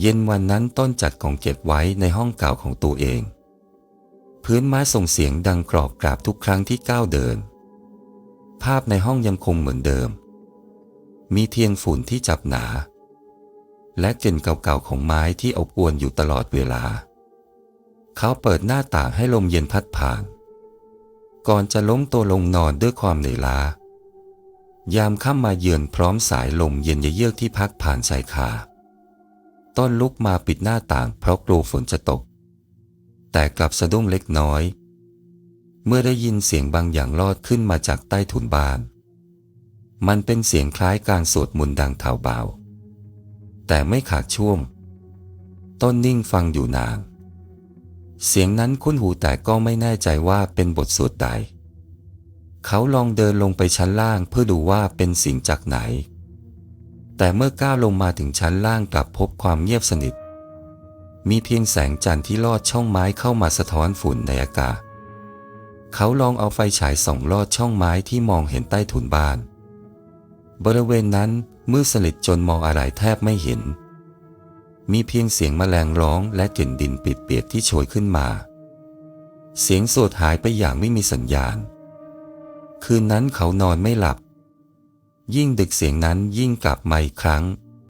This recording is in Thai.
เย็นวันนั้นต้นจัดของเก็บไว้ในห้องเก่าของตัวเอง พื้นไม้ส่งเสียงดังกรอบกราบทุกครั้งที่ก้าวเดิน ภาพในห้องยังคงเหมือนเดิม มีเทียนฝุ่นที่จับหนา และกลิ่นเก่าๆของไม้ที่อบอวนอยู่ตลอดเวลา เขาเปิดหน้าต่างให้ลมเย็นพัดผ่าน ก่อนจะล้มตัวลงนอนด้วยความเหนื่อยล้ายามค่ำมาเยือนพร้อมสายลมเย็นเยือกที่พัดผ่านชายคา ต้นลุกมาปิดหน้าต่างเพราะกลัวฝนจะตก แต่กลับสะดุ้งเล็กน้อย เมื่อได้ยินเสียงบางอย่างลอดขึ้นมาจากใต้ถุนบ้าน มันเป็นเสียงคล้ายการสวดมนต์ดังเทาเบา แต่ไม่ขาดช่วง ต้นนิ่งฟังอยู่นานเสียงนั้นคุ้นหูแต่ก็ไม่แน่ใจว่าเป็นบทสวดใด เขาลองเดินลงไปชั้นล่างเพื่อดูว่าเป็นเสียงจากไหน แต่เมื่อก้าวลงมาถึงชั้นล่างกลับพบความเงียบสนิท มีเพียงแสงจันทร์ที่ลอดช่องไม้เข้ามาสะท้อนฝุ่นในอากาศ เขาลองเอาไฟฉายส่องลอดช่องไม้ที่มองเห็นใต้ถุนบ้าน บริเวณนั้นมืดสนิทจนมองอะไรแทบไม่เห็น มีเพียงเสียงแมลงร้องและกลิ่นดินปิดเปียกที่โชยขึ้นมา เสียงสวดหายไปอย่างไม่มีสัญญาณ คืนนั้นเขานอนไม่หลับ ยิ่งดึกเสียงนั้นยิ่งกลับมาอีกครั้ง